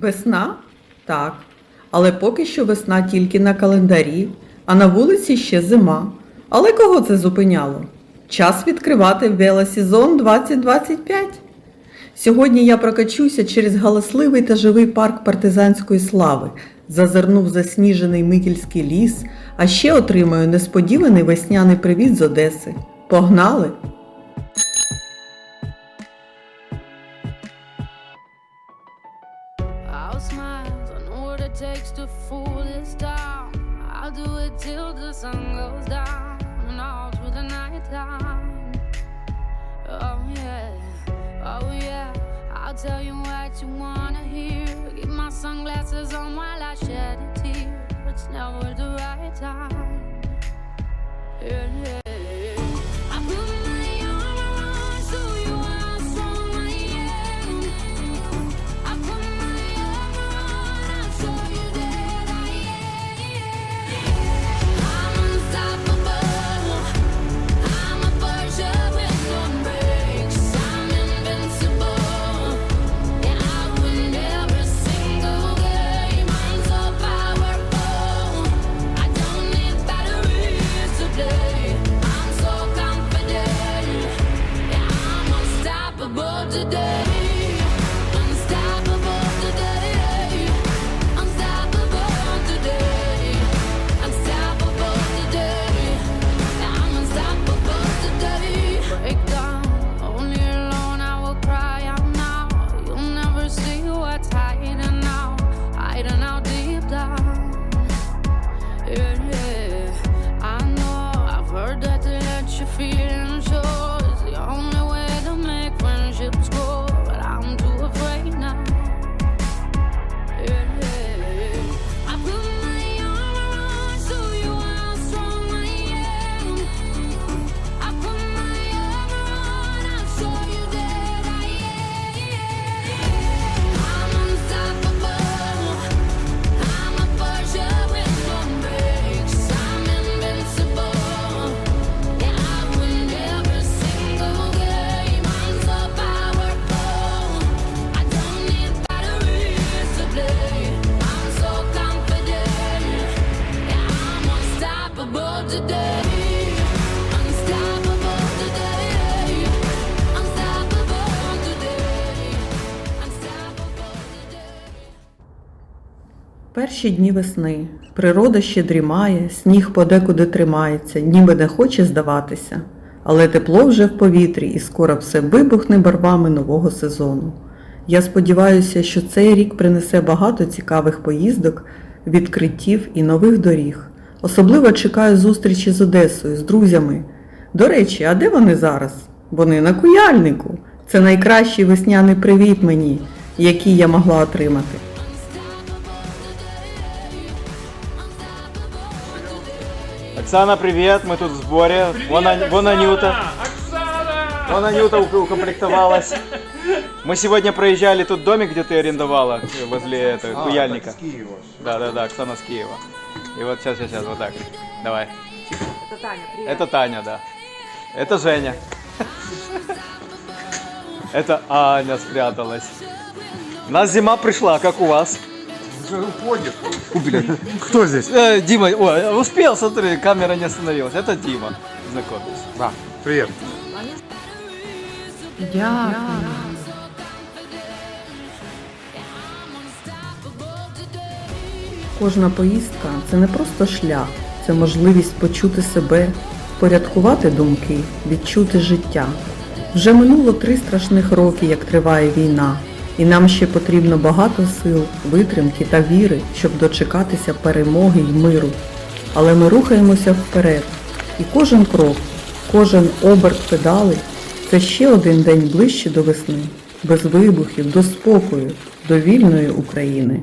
Весна? Так. Але поки що весна тільки на календарі, а на вулиці ще зима. Але кого це зупиняло? Час відкривати велосезон 2025. Сьогодні я прокачуся через галасливий та живий парк партизанської слави, зазирнув засніжений Микільський ліс, а ще отримаю несподіваний весняний привіт з Одеси. Погнали! Takes to fool this town. I'll do it till the sun goes down and all through the night time. Oh yeah, oh yeah, I'll tell you what you wanna hear. Keep my sunglasses on while I shed a tear. It's never the right time. Yeah, yeah. Today. Перші дні весни. Природа ще дрімає, сніг подекуди тримається, ніби не хоче здаватися. Але тепло вже в повітрі і скоро все вибухне барвами нового сезону. Я сподіваюся, що цей рік принесе багато цікавих поїздок, відкриттів і нових доріг. Особливо чекаю зустрічі з Одесою, з друзями. До речі, а де вони зараз? Вони на куяльнику. Це найкращий весняний привіт мені, який я могла отримати. Оксана, привет, мы тут в сборе. Вон, Ань- вон Анюта. Оксана! Вон Анюта ук- укомплектовалась. Мы сегодня проезжали тут домик, где ты арендовала, э, возле этого, Куяльника. Да, да, да, Оксана с Киева. И вот сейчас, сейчас, сейчас, вот так. Давай. Это Таня, привет. Это Таня, да. Это Женя. Это Аня спряталась. У нас зима пришла, как у вас? Кто здесь? Э, Дима, ой, успел, смотри, камера не остановилась. Это Дима. Знакомьтесь. Да, привет. Дякую. Кожна поїздка це не просто шлях, це можливість почути себе, впорядкувати думки, відчути життя. Вже минуло три страшних роки, як триває війна, і нам ще потрібно багато сил, витримки та віри, щоб дочекатися перемоги й миру. Але ми рухаємося вперед, і кожен крок, кожен оберт педали це ще один день ближче до весни, без вибухів, до спокою, до вільної України.